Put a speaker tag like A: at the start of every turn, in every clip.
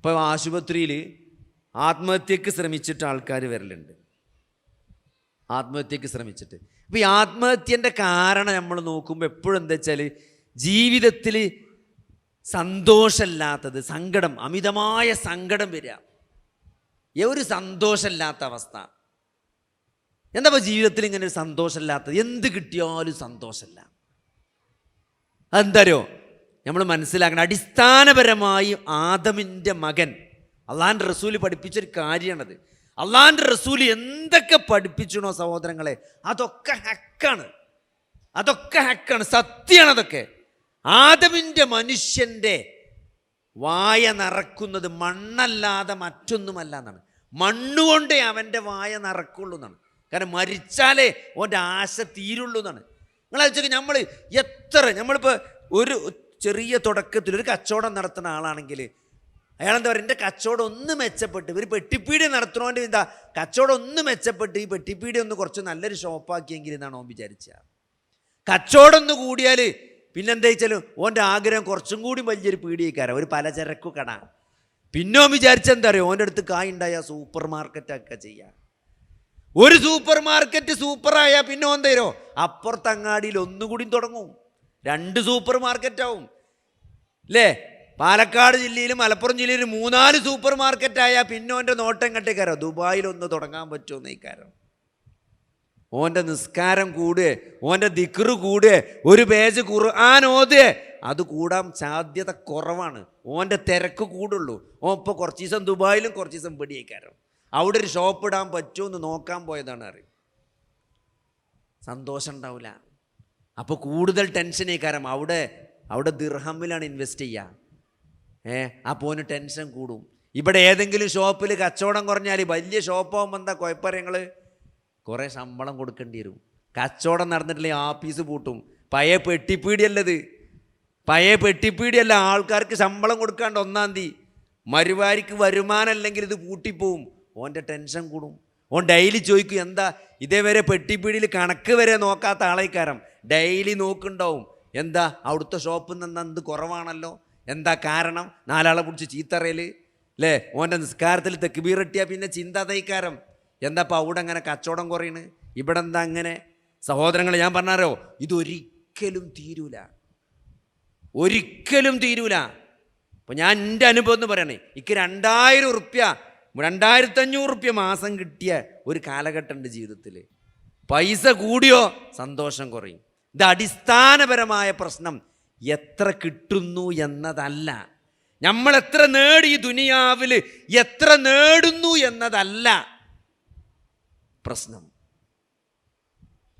A: ഇപ്പോൾ ആശുപത്രിയിൽ ആത്മഹത്യക്ക് ശ്രമിച്ചിട്ട് ആൾക്കാർ വരലുണ്ട്. ആത്മഹത്യക്ക് ശ്രമിച്ചിട്ട്. അപ്പോൾ ഈ ആത്മഹത്യന്റെ കാരണം നമ്മൾ നോക്കുമ്പോൾ എപ്പോഴും എന്താ വെച്ചാൽ ജീവിതത്തിൽ സന്തോഷമില്ലാത്തത് സങ്കടം അമിതമായ സങ്കടം വരിക. ഒരു സന്തോഷമില്ലാത്ത അവസ്ഥ. എന്താ ഇപ്പോൾ ജീവിതത്തിൽ ഇങ്ങനെ ഒരു സന്തോഷമില്ലാത്തത്? എന്ത് കിട്ടിയാലും സന്തോഷമില്ല. അതെന്തരോ നമ്മൾ മനസ്സിലാക്കണം. അടിസ്ഥാനപരമായി ആദമിന്റെ മകൻ അള്ളാന്റെ റസൂൽ പഠിപ്പിച്ചൊരു കാര്യമാണത്. അള്ളാന്റെ റസൂൽ എന്തൊക്കെ പഠിപ്പിച്ചണോ സഹോദരങ്ങളെ? അതൊക്കെ ഹക്കാണ്. അതൊക്കെ ഹക്കാണ്. സത്യമാണ് അതൊക്കെ. ആദമിന്റെ മനുഷ്യന്റെ വായ നിറക്കുന്നത് മണ്ണല്ലാതെ മറ്റൊന്നുമല്ല എന്നാണ്. മണ്ണുകൊണ്ടേ അവന്റെ വായ നിറക്കുള്ളൂ എന്നാണ്. കാരണം മരിച്ചാലേ ഓന്റെ ആശ തീരുള്ളൂ എന്നാണ്. വെച്ചാൽ നമ്മൾ എത്ര നമ്മളിപ്പോൾ ഒരു ചെറിയ തുടക്കത്തിൽ ഒരു കച്ചവടം നടത്തുന്ന ആളാണെങ്കിൽ അയാൾ എന്താ പറയുക എന്റെ കച്ചവടം ഒന്ന് മെച്ചപ്പെട്ട് ഇവർ പെട്ടിപ്പീടി നടത്തണോന്റെ എന്താ കച്ചവടം ഒന്ന് മെച്ചപ്പെട്ട് ഈ പെട്ടിപ്പീടി ഒന്ന് കുറച്ച് നല്ലൊരു ഷോപ്പാക്കിയെങ്കിൽ എന്നാണ് ഓൻ വിചാരിച്ച. കച്ചവടം ഒന്ന് കൂടിയാൽ പിന്നെന്താ വെച്ചാൽ ഓന്റെ ആഗ്രഹം കുറച്ചും കൂടി വലിയൊരു പീടിയേക്കാരം ഒരു പലചരക്കു കട. പിന്നോ വിചാരിച്ചെന്താ അറിയോ? ഓന്റെ അടുത്ത് കായുണ്ടായ സൂപ്പർ മാർക്കറ്റൊക്കെ ചെയ്യാം ഒരു സൂപ്പർ മാർക്കറ്റ് സൂപ്പറായാൽ പിന്നെ ഓൻ തരോ അപ്പുറത്തങ്ങാടിയിൽ ഒന്നുകൂടി തുടങ്ങും. രണ്ട് സൂപ്പർ മാർക്കറ്റാവും അല്ലേ പാലക്കാട് ജില്ലയിലും മലപ്പുറം ജില്ലയിലും മൂന്നാൽ സൂപ്പർ മാർക്കറ്റായ പിന്നോന്റെ നോട്ടം കട്ടിക്കാരോ ദുബായിൽ ഒന്ന് തുടങ്ങാൻ പറ്റുമോ ഇക്കാരം ഓന്റെ നിസ്കാരം കൂടുക ഓന്റെ ദിക്റ് കൂടുക ഒരു പേജ് ഖുർആൻ ഓതുകയെ അത് കൂടാൻ സാധ്യത കുറവാണ്. ഓന്റെ തിരക്ക് കൂടുള്ളൂ. ഓൻ ഇപ്പോൾ കുറച്ച് ദിവസം ദുബായിലും കുറച്ച് ദിവസം പിടിയേക്കാരോ അവിടെ ഒരു ഷോപ്പ് ഇടാൻ പറ്റുമോ എന്ന് നോക്കാൻ പോയതാണ് അറിയും സന്തോഷം ഉണ്ടാവില്ല അപ്പോൾ കൂടുതൽ ടെൻഷനേ കാരണം അവിടെ അവിടെ ദിർഹമ്മിലാണ് ഇൻവെസ്റ്റ് ചെയ്യുക ഏ അപ്പോൾ ഓന് ടെൻഷൻ കൂടും. ഇവിടെ ഏതെങ്കിലും ഷോപ്പിൽ കച്ചവടം കുറഞ്ഞാൽ വലിയ ഷോപ്പാകുമ്പോൾ എന്താ കുഴപ്പങ്ങൾ കുറേ ശമ്പളം കൊടുക്കേണ്ടി വരും. കച്ചവടം നടന്നിട്ടില്ലെങ്കിൽ ആഫീസ് പൂട്ടും. പഴയ പെട്ടിപ്പീടിയല്ലത്. പഴയ പെട്ടിപ്പീടിയല്ല ആൾക്കാർക്ക് ശമ്പളം കൊടുക്കാണ്ട് ഒന്നാം തീയതി. മരുവാരിക്ക് വരുമാനമല്ലെങ്കിൽ ഇത് പൂട്ടിപ്പോവും. ഓന്റെ ടെൻഷൻ കൂടും. ഓൻ ഡെയിലി ചോദിക്കും എന്താ? ഇതേവരെ പെട്ടിപ്പീടിയിൽ കണക്ക് വരെ നോക്കാത്ത ആളേക്കാരം. ഡെയിലി നോക്കുണ്ടാവും എന്താ? അവിടുത്തെ ഷോപ്പിൽ നിന്ന് എന്ത് കുറവാണല്ലോ? എന്താ കാരണം? നാലാളെ പിടിച്ച് ചീത്തറയിൽ അല്ലേ ഓന്റെ നിസ്കാരത്തിൽ തെക്കുബീറട്ടിയാൽ പിന്നെ ചിന്താതൈക്കാരം എന്താ ഇപ്പം അവിടെ അങ്ങനെ കച്ചവടം കുറയണ്? ഇവിടെ എന്താ അങ്ങനെ? സഹോദരങ്ങൾ ഞാൻ പറഞ്ഞാരോ ഇതൊരിക്കലും തീരൂല. ഒരിക്കലും തീരൂല. അപ്പം ഞാൻ എന്റെ അനുഭവം എന്ന് പറയണേ എനിക്ക് രണ്ടായിരം ഉറുപ്യ രണ്ടായിരത്തഞ്ഞൂറ് ഉറുപ്യ മാസം കിട്ടിയ ഒരു കാലഘട്ടമുണ്ട് ജീവിതത്തിൽ പൈസ കൂടിയോ സന്തോഷം കുറയും. ഇത് അടിസ്ഥാനപരമായ പ്രശ്നം. എത്ര കിട്ടുന്നു എന്നതല്ല. നമ്മൾ എത്ര നേടി ഈ ദുനിയാവിൽ എത്ര നേടുന്നു എന്നതല്ല പ്രശ്നം.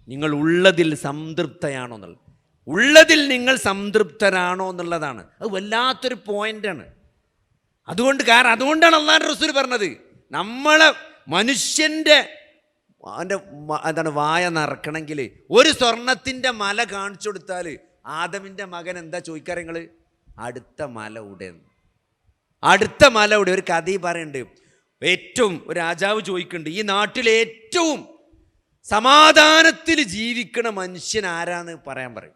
A: നിങ്ങൾ ഉള്ളതിൽ സംതൃപ്തയാണോ എന്നുള്ളത്. ഉള്ളതിൽ നിങ്ങൾ സംതൃപ്തരാണോ എന്നുള്ളതാണ്. അത് വല്ലാത്തൊരു പോയിന്റാണ്. അതുകൊണ്ട് കാരണം അതുകൊണ്ടാണ് അള്ളാഹ് റസൂൽ പറഞ്ഞത്. നമ്മളെ മനുഷ്യന്റെ അവന്റെ എന്താണ് വായ നിറക്കണമെങ്കിൽ ഒരു സ്വർണത്തിന്റെ മല കാണിച്ചു കൊടുത്താൽ ആദമിന്റെ മകൻ എന്താ ചോദിക്കാറ് അടുത്ത മല ഉടേന്ന് അടുത്ത മല ഇവിടെ ഒരു കഥ പറയുന്നുണ്ട്. ഏറ്റവും ഒരു രാജാവ് ചോദിക്കുന്നുണ്ട് ഈ നാട്ടിൽ ഏറ്റവും സമാധാനത്തിൽ ജീവിക്കണ മനുഷ്യൻ ആരാന്ന് പറയാൻ പറയും.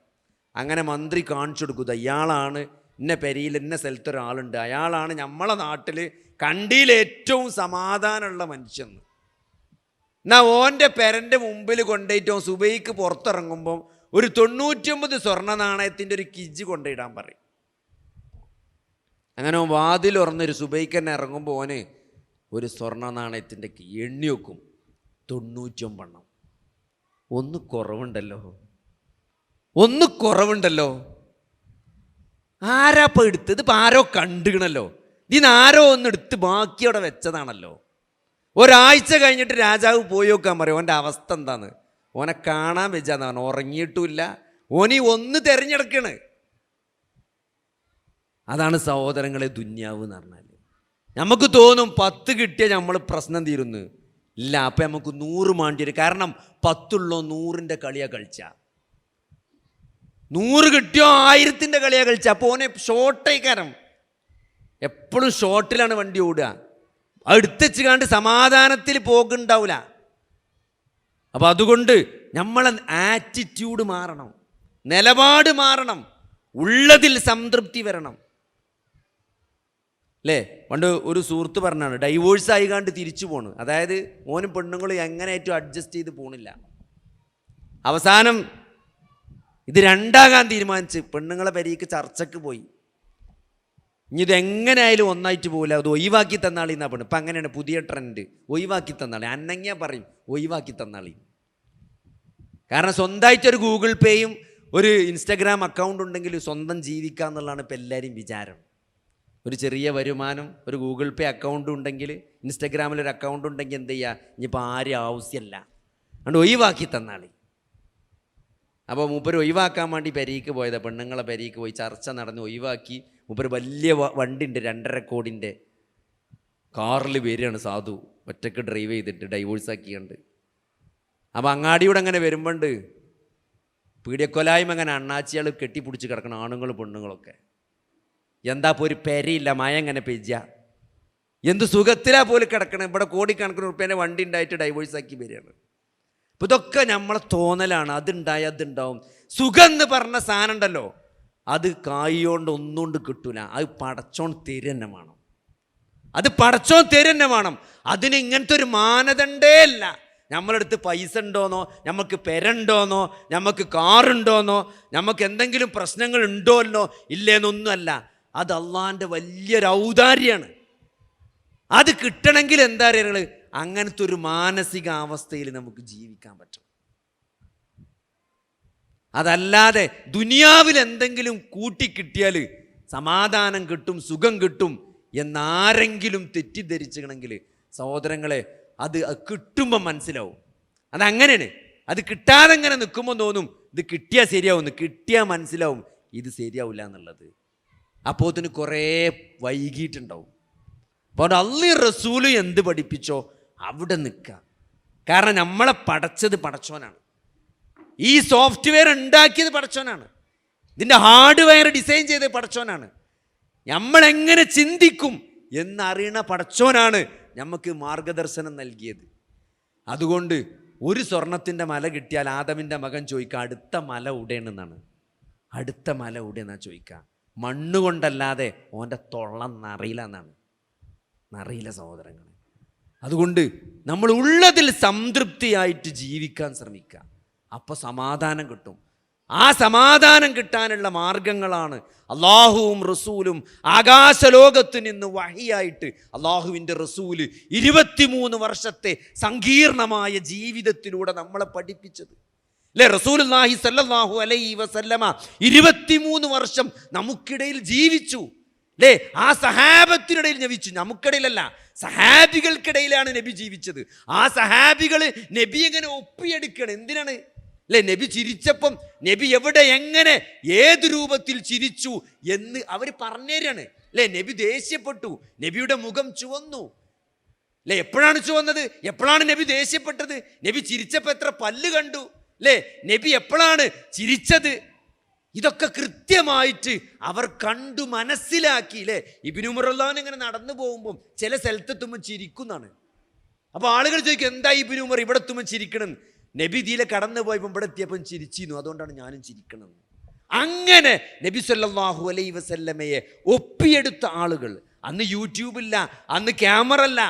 A: അങ്ങനെ മന്ത്രി കാണിച്ചു കൊടുക്കുക ഇയാളാണ് ഇന്ന പെരിയിൽ ഇന്ന സ്ഥലത്തൊരാളുണ്ട് അയാളാണ് നമ്മളെ നാട്ടിൽ കണ്ടിയിൽ ഏറ്റവും സമാധാനമുള്ള മനുഷ്യൻ. എന്നാ ഓന്റെ പെരന്റെ മുമ്പിൽ കൊണ്ടുപോയിട്ട് ഓൻ സുബൈക്ക് പുറത്തിറങ്ങുമ്പം ഒരു തൊണ്ണൂറ്റിയൊമ്പത് സ്വർണ നാണയത്തിന്റെ ഒരു കിജ് കൊണ്ടിടാൻ പറയും. അങ്ങനെ വാതിൽ ഉറന്നൊരു സുബൈക്ക് തന്നെ ഇറങ്ങുമ്പോൾ ഓന് ഒരു സ്വർണ നാണയത്തിന്റെ എണ്ണി വെക്കും. തൊണ്ണൂറ്റൊമ്പെണ്ണം ഒന്ന് കുറവുണ്ടല്ലോ. ഒന്ന് കുറവുണ്ടല്ലോ. ആരാ എടുത്തത്? ഇപ്പം ആരോ കണ്ടുകണല്ലോ ഇതിന് ആരോ ഒന്ന് എടുത്ത് ബാക്കി അവിടെ വെച്ചതാണല്ലോ. ഒരാഴ്ച കഴിഞ്ഞിട്ട് രാജാവ് പോയി നോക്കാൻ പറയും ഓന്റെ അവസ്ഥ എന്താണ് ഓനെ കാണാൻ വെച്ചാന്ന് പറഞ്ഞു. ഉറങ്ങിയിട്ടുമില്ല. ഓനി ഒന്ന് തിരഞ്ഞെടുക്കണ്. അതാണ് സഹോദരങ്ങളെ ദുന്യാവ് എന്ന് പറഞ്ഞാൽ നമുക്ക് തോന്നും പത്ത് കിട്ടിയ നമ്മൾ പ്രശ്നം തീരുന്നു. ഇല്ല അപ്പം നമുക്ക് നൂറ് മാണ്ടി വരും. കാരണം പത്തുള്ളോ നൂറിന്റെ കളിയാ കളിച്ച. നൂറ് കിട്ടിയോ ആയിരത്തിന്റെ കളിയാ കളിച്ച. അപ്പോൾ ഓനെ ഷോർട്ടേക്കാരം എപ്പോഴും ഷോർട്ടിലാണ് വണ്ടി ഓടുക. അടുത്തച്ച് കണ്ട് സമാധാനത്തിൽ പോകുണ്ടാവില്ല അപ്പോൾ അതുകൊണ്ട് നമ്മളെ ആറ്റിറ്റ്യൂഡ് മാറണം. നിലപാട് മാറണം. ഉള്ളതിൽ സംതൃപ്തി വരണം. അല്ലേ പണ്ട് ഒരു സുഹൃത്ത് പറഞ്ഞാണ് ഡൈവോഴ്സ് ആയി കണ്ട് തിരിച്ചു പോണു. അതായത് മോനും പെണ്ണുങ്ങളും എങ്ങനെ ഏറ്റവും അഡ്ജസ്റ്റ് ചെയ്ത് പോണില്ല. അവസാനം ഇത് രണ്ടാകാൻ തീരുമാനിച്ച് പെണ്ണുങ്ങളെ പരിക്ക് ചർച്ചയ്ക്ക് പോയി. ഇനി ഒന്നായിട്ട് പോകില്ല അത് ഒഴിവാക്കി തന്നാളി എന്നാ പറഞ്ഞു ഇപ്പം അങ്ങനെയാണ് പുതിയ ട്രെൻഡ്. ഒഴിവാക്കി തന്നാളി. അന്നങ്ങ പറയും ഒഴിവാക്കി തന്നാളി. കാരണം സ്വന്തമായിട്ട് ഒരു ഗൂഗിൾ പേയും ഒരു ഇൻസ്റ്റഗ്രാം അക്കൗണ്ട് ഉണ്ടെങ്കിൽ സ്വന്തം ജീവിക്കുക എന്നുള്ളതാണ് ഇപ്പം എല്ലാവരും വിചാരം. ഒരു ചെറിയ വരുമാനം ഒരു ഗൂഗിൾ പേ അക്കൗണ്ട് ഉണ്ടെങ്കിൽ ഇൻസ്റ്റഗ്രാമിൽ ഒരു അക്കൗണ്ട് ഉണ്ടെങ്കിൽ എന്ത് ചെയ്യുക? ഇനിയിപ്പോൾ ആരും ആവശ്യമല്ല. അതുകൊണ്ട് ഒഴിവാക്കി തന്നാളി. അപ്പോൾ മൂപ്പര് ഒഴിവാക്കാൻ വേണ്ടി പെരീക്ക് പോയത്. പെണ്ണുങ്ങളെ പെരീക്ക് പോയി ചർച്ച നടന്ന് ഒഴിവാക്കി. മൂപ്പര് വലിയ വണ്ടി ഉണ്ട് രണ്ടര കോടിന്റെ കാറിൽ വരികയാണ് സാധു. ഒറ്റയ്ക്ക് ഡ്രൈവ് ചെയ്തിട്ട് ഡൈവോഴ്സ് ആക്കിയുണ്ട്. അപ്പോൾ അങ്ങാടിയോടെ അങ്ങനെ വരുമ്പോണ്ട് പീഡിയക്കൊലായ്മ അങ്ങനെ അണ്ണാച്ചിയാൾ കെട്ടിപ്പിടിച്ച് കിടക്കണം ആണുങ്ങളും പെണ്ണുങ്ങളൊക്കെ. എന്താ ഇപ്പോൾ ഒരു പെരയില്ല മഴ എങ്ങനെ പെയ്യ? എന്ത് സുഖത്തിലാ പോലും കിടക്കണം? ഇവിടെ കോടിക്കണക്കിന് റുപ്യേന്റെ വണ്ടി ഉണ്ടായിട്ട് ഡൈവോഴ്സ് ആക്കി വരികയാണ്. അപ്പോൾ ഇതൊക്കെ നമ്മളെ തോന്നലാണ്. അതുണ്ടായി അതുണ്ടാവും. സുഖം എന്ന് പറഞ്ഞ സാധനം ഉണ്ടല്ലോ അത് കായോണ്ട് ഒന്നുകൊണ്ട് കിട്ടൂല. അത് പടച്ചോൺ തരുന്നെ വേണം. അത് പടച്ചോൻ തരുന്നെ വേണം. അതിന് ഇങ്ങനത്തെ ഒരു മാനദണ്ഡേ അല്ല നമ്മളടുത്ത് പൈസ ഉണ്ടോന്നോ നമുക്ക് പെരണ്ടോന്നോ നമുക്ക് കാറുണ്ടോന്നോ നമുക്ക് എന്തെങ്കിലും പ്രശ്നങ്ങൾ ഉണ്ടോ അല്ലോ ഇല്ലേന്നൊന്നുമല്ല. അത് അള്ളാന്റെ വലിയൊരു ഔദാര്യമാണ്. അത് കിട്ടണമെങ്കിൽ എന്താ പറയുക അങ്ങനത്തെ ഒരു മാനസികാവസ്ഥയിൽ നമുക്ക് ജീവിക്കാൻ പറ്റും. അതല്ലാതെ ദുനിയാവിൽ എന്തെങ്കിലും കൂട്ടിക്കിട്ടിയാൽ സമാധാനം കിട്ടും സുഖം കിട്ടും എന്നാരെങ്കിലും തെറ്റിദ്ധരിച്ചണമെങ്കിൽ സഹോദരങ്ങളെ അത് കിട്ടുമ്പോൾ മനസ്സിലാവും. അതങ്ങനെയാണ്. അത് കിട്ടാതെ അങ്ങനെ നിൽക്കുമ്പോൾ തോന്നും ഇത് കിട്ടിയാൽ ശരിയാവും കിട്ടിയാൽ മനസ്സിലാവും ഇത് ശരിയാവില്ല എന്നുള്ളത്. അപ്പോൾ അതിന് കുറേ വൈകിട്ടുണ്ടാവും അപ്പോൾ അള്ളി റസൂൽ എന്ത് പഠിപ്പിച്ചോ അവിടെ നിൽക്കുക. കാരണം നമ്മളെ പടച്ചത് പടച്ചോനാണ് ഈ സോഫ്റ്റ്വെയർ ഉണ്ടാക്കിയത് പടച്ചോനാണ് ഇതിന്റെ ഹാർഡ്വെയർ ഡിസൈൻ ചെയ്തത് പടച്ചോനാണ് നമ്മളെങ്ങനെ ചിന്തിക്കും എന്നറിയണ പടച്ചോനാണ് നമുക്ക് മാർഗദർശനം നൽകിയത്. അതുകൊണ്ട് ഒരു സ്വർണത്തിന്റെ മല കിട്ടിയാൽ ആദമിന്റെ മകൻ ചോദിക്കുക അടുത്ത മല ഉടേണെന്നാണ് അടുത്ത മല ഉടേന്നാ ചോദിക്കുക. മണ്ണ് കൊണ്ടല്ലാതെ ഓന്റെ തൊള്ളം നിറയില്ല എന്നാണ്. നിറയില്ല സഹോദരങ്ങളെ. അതുകൊണ്ട് നമ്മൾ ഉള്ളതിൽ സംതൃപ്തിയായിട്ട് ജീവിക്കാൻ ശ്രമിക്കുക. അപ്പോൾ സമാധാനം കിട്ടും. ആ സമാധാനം കിട്ടാനുള്ള മാർഗങ്ങളാണ് അള്ളാഹുവും റസൂലും ആകാശലോകത്ത് നിന്ന് വഹിയായിട്ട് അള്ളാഹുവിന്റെ റസൂൽ ഇരുപത്തിമൂന്ന് വർഷത്തെ സങ്കീർണമായ ജീവിതത്തിലൂടെ നമ്മളെ പഠിപ്പിച്ചത്. അല്ലേ? റസൂലുല്ലാഹി സല്ലല്ലാഹു അലൈഹി വസല്ലമ ഇരുപത്തിമൂന്ന് വർഷം നമുക്കിടയിൽ ജീവിച്ചു. അല്ലേ ആ സഹാബത്തിനിടയിൽ നബിച്ചു. നമുക്കിടയിലല്ല സഹാബികൾക്കിടയിലാണ് നബി ജീവിച്ചത്. ആ സഹാബികൾ നബി എങ്ങനെ ഒപ്പിയെടുക്കണം എന്തിനാണ്? അല്ലേ നബി ചിരിച്ചപ്പം നബി എവിടെ എങ്ങനെ ഏത് രൂപത്തിൽ ചിരിച്ചു എന്ന് അവർ പറഞ്ഞുതരാണ് അല്ലേ നബി ദേഷ്യപ്പെട്ടു നബിയുടെ മുഖം ചുവന്നു. അല്ലേ എപ്പോഴാണ് ചുവന്നത്? എപ്പോഴാണ് നബി ദേഷ്യപ്പെട്ടത്? നബി ചിരിച്ചപ്പോൾ എത്ര പല്ല് കണ്ടു. അല്ലേ നബി എപ്പോഴാണ് ചിരിച്ചത്? ഇതൊക്കെ കൃത്യമായിട്ട് അവർ കണ്ടു മനസ്സിലാക്കി അല്ലേ ഇബിനുമറുല്ലാൻ ഇങ്ങനെ നടന്നു പോകുമ്പം ചില സ്ഥലത്തെത്തുമ്പോൾ ചിരിക്കുന്നതാണ്. അപ്പോൾ ആളുകൾ ചോദിക്കും എന്താ ഇബിനുമർ ഇവിടെ എത്തുമ്പോൾ ചിരിക്കണം നബി തീലെ കടന്നു പോയപ്പോൾ ഇവിടെ എത്തിയപ്പം ചിരിച്ചിരുന്നു. അതുകൊണ്ടാണ് ഞാനും ചിരിക്കണം അങ്ങനെ നബി സല്ലാഹു അലൈ വസല്ലമയെ ഒപ്പിയെടുത്ത ആളുകൾ. അന്ന് യൂട്യൂബില്ല അന്ന് ക്യാമറ അല്ല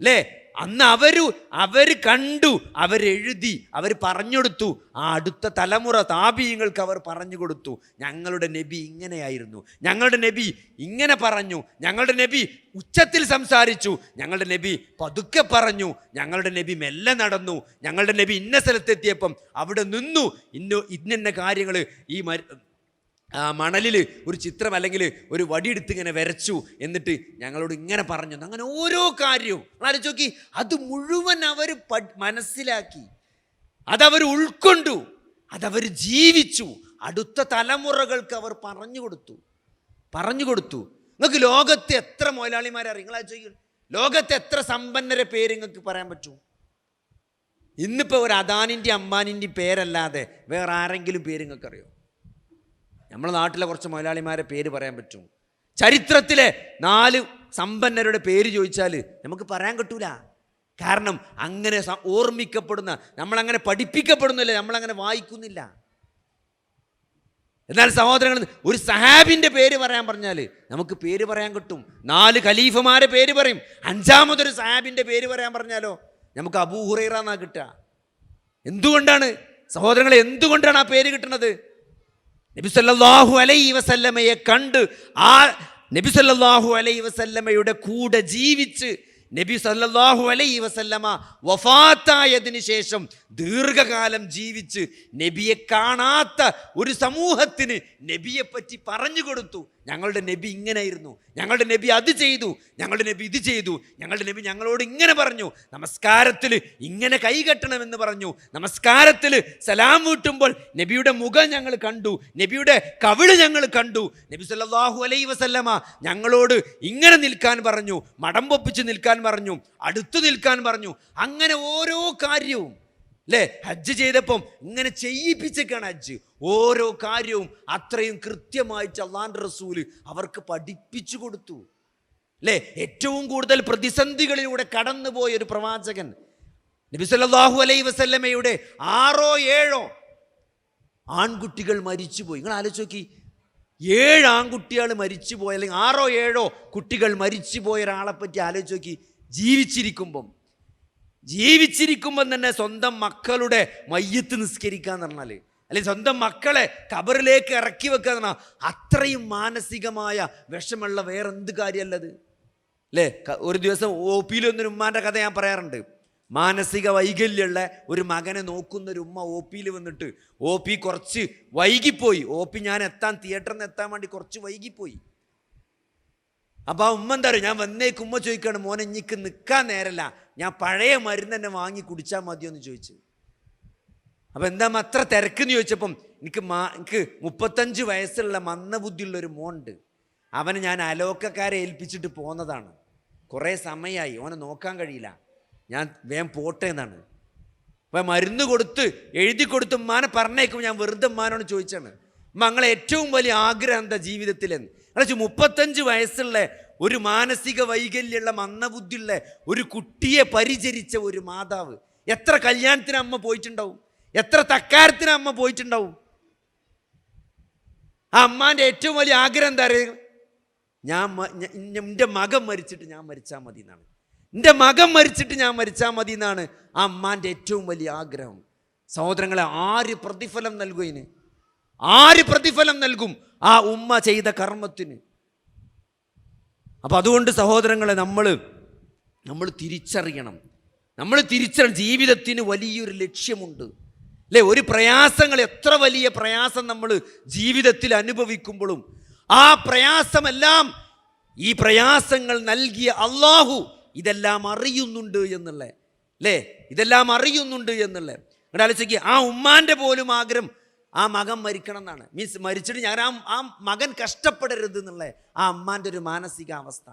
A: അല്ലേ? അന്ന് അവർ അവർ കണ്ടു അവരെഴുതി അവർ പറഞ്ഞുകൊടുത്തു. ആ അടുത്ത തലമുറ താപീയങ്ങൾക്ക് അവർ പറഞ്ഞു കൊടുത്തു. ഞങ്ങളുടെ നബി ഇങ്ങനെയായിരുന്നു. ഞങ്ങളുടെ നബി ഇങ്ങനെ പറഞ്ഞു. ഞങ്ങളുടെ നബി ഉച്ചത്തിൽ സംസാരിച്ചു. ഞങ്ങളുടെ നബി പതുക്കെ പറഞ്ഞു. ഞങ്ങളുടെ നബി മെല്ലെ നടന്നു. ഞങ്ങളുടെ നബി ഇന്ന സ്ഥലത്തെത്തിയപ്പം അവിടെ നിന്നു. ഇന്ന ഇന്ന കാര്യങ്ങൾ ഈ ആ മണലിൽ ഒരു ചിത്രം അല്ലെങ്കിൽ ഒരു വടിയെടുത്ത് ഇങ്ങനെ വരച്ചു എന്നിട്ട് ഞങ്ങളോട് ഇങ്ങനെ പറഞ്ഞു അങ്ങനെ ഓരോ കാര്യവും. ആലോചിച്ച് നോക്കി. അത് മുഴുവൻ അവർ മനസ്സിലാക്കി. അതവർ ഉൾക്കൊണ്ടു. അതവർ ജീവിച്ചു. അടുത്ത തലമുറകൾക്ക് അവർ പറഞ്ഞു കൊടുത്തു. പറഞ്ഞു കൊടുത്തു. നിങ്ങൾക്ക് ലോകത്തെ എത്ര മുതലാളിമാരെ നിങ്ങൾ ചോദിക്കും ലോകത്തെ എത്ര സമ്പന്നരെ പേര് നിങ്ങൾക്ക് പറയാൻ പറ്റൂ? ഇന്നിപ്പോൾ ഒരു അദാനിന്റെ അംബാനിന്റെ പേരല്ലാതെ വേറെ ആരെങ്കിലും പേര് നിങ്ങൾക്ക് നമ്മുടെ നാട്ടിലെ കുറച്ച് മുതലാളിമാരെ പേര് പറയാൻ പറ്റും. ചരിത്രത്തിലെ നാല് സമ്പന്നരുടെ പേര് ചോദിച്ചാൽ നമുക്ക് പറയാൻ കിട്ടൂല. കാരണം അങ്ങനെ ഓർമ്മിക്കപ്പെടുന്ന നമ്മളങ്ങനെ പഠിപ്പിക്കപ്പെടുന്നില്ല നമ്മളങ്ങനെ വായിക്കുന്നില്ല. എന്നാൽ സഹോദരങ്ങൾ ഒരു സഹാബിന്റെ പേര് പറയാൻ പറഞ്ഞാൽ നമുക്ക് പേര് പറയാൻ കിട്ടും. നാല് ഖലീഫമാരെ പേര് പറയും. അഞ്ചാമതൊരു സഹാബിന്റെ പേര് പറയാൻ പറഞ്ഞാലോ നമുക്ക് അബൂഹുറൈറ എന്നാ കിട്ടുക. എന്തുകൊണ്ടാണ്? സഹോദരങ്ങളെ എന്തുകൊണ്ടാണ് ആ പേര് കിട്ടുന്നത്? നബി സല്ലല്ലാഹു അലൈ വസല്ലമയെ കണ്ട് ആ നബി സല്ലല്ലാഹു അലൈ വസല്ലമയുടെ കൂടെ ജീവിച്ച് നബി സല്ലാഹു അലൈ വസല്ലമ വഫാത്തായതിനു ശേഷം ദീർഘകാലം ജീവിച്ച് നബിയെ കാണാത്ത ഒരു സമൂഹത്തിന് നബിയെ പറ്റി പറഞ്ഞു കൊടുത്തു. ഞങ്ങളുടെ നബി ഇങ്ങനെയായിരുന്നു. ഞങ്ങളുടെ നബി അത് ചെയ്തു. ഞങ്ങളുടെ നബി ഇത് ചെയ്തു. ഞങ്ങളുടെ നബി ഞങ്ങളോട് ഇങ്ങനെ പറഞ്ഞു. നമസ്കാരത്തിൽ ഇങ്ങനെ കൈകെട്ടണമെന്ന് പറഞ്ഞു. നമസ്കാരത്തിൽ സലാം വീട്ടുമ്പോൾ നബിയുടെ മുഖം ഞങ്ങൾ കണ്ടു. നബിയുടെ കവിൾ ഞങ്ങൾ കണ്ടു. നബി സല്ലാഹു അലൈ വസല്ലമ ഞങ്ങളോട് ഇങ്ങനെ നിൽക്കാൻ പറഞ്ഞു. മടം പൊപ്പിച്ച് നിൽക്കാൻ പറഞ്ഞു. അടുത്തു നിൽക്കാൻ പറഞ്ഞു. അങ്ങനെ ഓരോ കാര്യവും അല്ലേ ഹജ്ജ് ചെയ്തപ്പം ഇങ്ങനെ ചെയ്യിപ്പിച്ചേക്കാണ് ഹജ്ജ്. ഓരോ കാര്യവും അത്രയും കൃത്യമായി ചല്ലാൻ റസൂൽ അവർക്ക് പഠിപ്പിച്ചു കൊടുത്തു. അല്ലേ ഏറ്റവും കൂടുതൽ പ്രതിസന്ധികളിലൂടെ കടന്നുപോയ ഒരു പ്രവാചകൻ. നബി സല്ലല്ലാഹു അലൈഹി വസല്ലമയുടെ ആറോ ഏഴോ ആൺകുട്ടികൾ മരിച്ചുപോയി. നിങ്ങൾ ആലോചിച്ച് നോക്കി. ഏഴ് ആൺകുട്ടികൾ മരിച്ചുപോയ അല്ലെങ്കിൽ ആറോ ഏഴോ കുട്ടികൾ മരിച്ചുപോയ ഒരാളെ പറ്റി ആലോചിച്ച് നോക്കി. ജീവിച്ചിരിക്കുമ്പം ജീവിച്ചിരിക്കുമ്പം തന്നെ സ്വന്തം മക്കളുടെ മയ്യത്ത് നിസ്കരിക്കാന്ന് പറഞ്ഞാൽ അല്ലെങ്കിൽ സ്വന്തം മക്കളെ കബറിലേക്ക് ഇറക്കി വെക്കുക എന്ന് പറഞ്ഞാൽ അത്രയും മാനസികമായ വിഷമുള്ള വേറെന്ത് കാര്യമല്ലത്? അല്ലേ? ഒരു ദിവസം ഒ പിയിൽ ഒന്നൊരു ഉമ്മാന്റെ കഥ ഞാൻ പറയാറുണ്ട്. മാനസിക വൈകല്യമുള്ള ഒരു മകനെ നോക്കുന്ന ഒരു ഉമ്മ ഒ പിയിൽ വന്നിട്ട് ഒ പി കുറച്ച് വൈകിപ്പോയി. ഒ പി ഞാൻ എത്താൻ തിയേറ്ററിൽ നിന്ന് എത്താൻ വേണ്ടി കുറച്ച് വൈകിപ്പോയി. അപ്പോൾ ആ ഉമ്മ എന്താ പറയുക? ഞാൻ വന്നേക്ക് ഉമ്മ ചോദിക്കാണ് മോനെ ഇഞ്ഞിക്ക് നിൽക്കാൻ നേരല്ല. ഞാൻ പഴയ മരുന്ന് തന്നെ വാങ്ങി കുടിച്ചാൽ മതിയോ എന്ന് ചോദിച്ചു. അപ്പോൾ എന്താ അത്ര തിരക്കെന്ന് ചോദിച്ചപ്പം എനിക്ക് മാ എനിക്ക് മുപ്പത്തഞ്ച് വയസ്സുള്ള മന്ദബുദ്ധിയുള്ള ഒരു മോണ്ട് അവനെ ഞാൻ അലോക്കക്കാരെ ഏൽപ്പിച്ചിട്ട് പോന്നതാണ്. കുറേ സമയമായി ഓനെ നോക്കാൻ കഴിയില്ല. ഞാൻ വേം പോട്ടെ എന്നാണ്. അപ്പം മരുന്ന് കൊടുത്ത് എഴുതി കൊടുത്ത് ഉമ്മാനെ പറഞ്ഞേക്കും ഞാൻ വെറുതെ ഉമ്മാനോട് ചോദിച്ചാണ്. ഉമ്മ ഞങ്ങളെ ഏറ്റവും വലിയ ആഗ്രഹം എന്താ ജീവിതത്തിലെന്ന്? എന്നുവെച്ചാൽ മുപ്പത്തഞ്ച് വയസ്സുള്ള ഒരു മാനസിക വൈകല്യമുള്ള മന്ദബുദ്ധിയുള്ള ഒരു കുട്ടിയെ പരിചരിച്ച ഒരു മാതാവ്. എത്ര കല്യാണത്തിന് അമ്മ പോയിട്ടുണ്ടാവും? എത്ര തക്കാരത്തിന് അമ്മ പോയിട്ടുണ്ടാവും? ആ അമ്മാന്റെ ഏറ്റവും വലിയ ആഗ്രഹം എന്താ അറിയുക ഞാൻ എന്റെ മകൻ മരിച്ചിട്ട് ഞാൻ മരിച്ചാൽ മതി എന്നാണ് എന്റെ മകൻ മരിച്ചിട്ട് ഞാൻ മരിച്ചാൽ മതി എന്നാണ് ആ അമ്മാന്റെ ഏറ്റവും വലിയ ആഗ്രഹം. സഹോദരങ്ങളെ ആര് പ്രതിഫലം നൽകും ഇതിന് ആര് പ്രതിഫലം നൽകും? ആ ഉമ്മ ചെയ്ത കർമ്മത്തിന്. അപ്പം അതുകൊണ്ട് സഹോദരങ്ങളെ നമ്മൾ നമ്മൾ തിരിച്ചറിയണം. നമ്മൾ തിരിച്ചറിയണം. ജീവിതത്തിന് വലിയൊരു ലക്ഷ്യമുണ്ട്. അല്ലേ? ഒരു പ്രയാസങ്ങൾ എത്ര വലിയ പ്രയാസം നമ്മൾ ജീവിതത്തിൽ അനുഭവിക്കുമ്പോഴും ആ പ്രയാസമെല്ലാം ഈ പ്രയാസങ്ങൾ നൽകിയ അള്ളാഹു ഇതെല്ലാം അറിയുന്നുണ്ട് എന്നുള്ള അല്ലേ? ഇതെല്ലാം അറിയുന്നുണ്ട് എന്നുള്ള. ആലോചിക്കുക ആ ഉമ്മാന്റെ പോലും ആഗ്രഹം ആ മകൻ മരിക്കണം എന്നാണ് മീൻസ് മരിച്ചിട്ട് ഞാൻ ആ ആ മകൻ കഷ്ടപ്പെടരുത് എന്നുള്ള ആ അമ്മാന്റെ ഒരു മാനസികാവസ്ഥ.